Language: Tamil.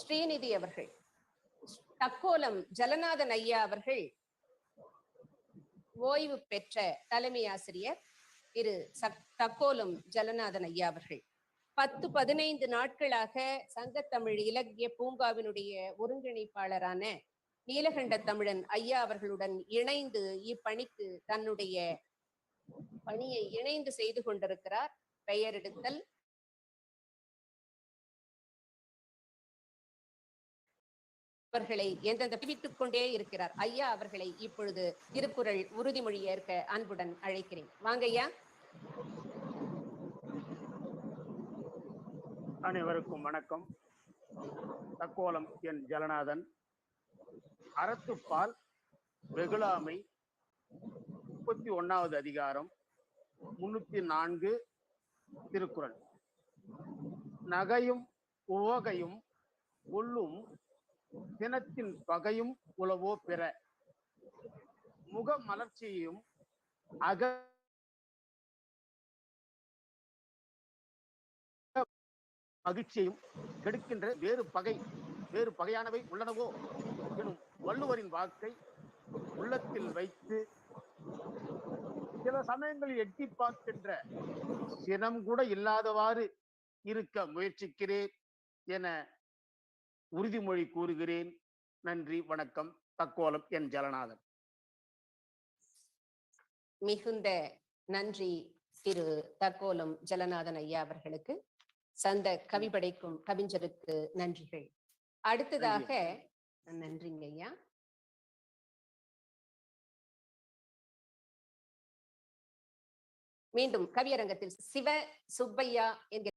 ஸ்ரீநிதி அவர்கள் தக்கோலம் ஜலநாதன் ஐயா அவர்கள் ஓய்வு பெற்ற தலைமை ஆசிரியர் திரு தக்கோலம் ஜலநாதன் ஐயா அவர்கள். பத்து பதினைந்து நாட்களாக சங்கத்தமிழ் இலக்கிய பூங்காவினுடைய ஒருங்கிணைப்பாளரான நீலகண்ட தமிழன் ஐயா அவர்களுடன் இணைந்து இப்பணிக்கு தன்னுடைய பணியை இணைந்து செய்து கொண்டிருக்கிறார். பெயரெடுத்தல் அவர்களை எந்தெந்த பிரித்துக் கொண்டே இருக்கிறார். ஐயா அவர்களை இப்பொழுது திருக்குறள் உறுதிமொழி ஏற்க அன்புடன் அழைக்கிறேன். வாங்க ஐயா. அனைவருக்கும் வணக்கம். தக்கோலம் என் ஜலநாதன். அறத்துப்பால் வெகுளாமை முப்பத்தி ஒன்னாவது அதிகாரம் முன்னூத்தி நான்கு திருக்குறள். நகையும் உவகையும் கொல்லும் தினத்தின் பகையும் உளவோ பிற. முக மலர்ச்சியையும் அக மகிழ்ச்சியையும் கெடுக்கின்ற வேறு பகை வேறு பகையானவை உள்ளனவோ? எனும் வள்ளுவரின் வாக்கை உள்ளத்தில் வைத்து சில சமயங்களில் எட்டி பார்க்கின்ற சினம் கூட இல்லாதவாறு இருக்க முயற்சிக்கிறேன் என உறுதிமொழி கூறுகிறேன். நன்றி வணக்கம். தக்கோலம் என் ஜலநாதன். மிகுந்த நன்றி திரு தக்கோலம் ஜலநாதன் ஐயா அவர்களுக்கு. சந்த கவி படைக்கும் கவிஞருக்கு நன்றிகள். அடுத்ததாக நன்றிங்க ஐயா. மீண்டும் கவியரங்கத்தில் சிவ சுப்பையா என்கிற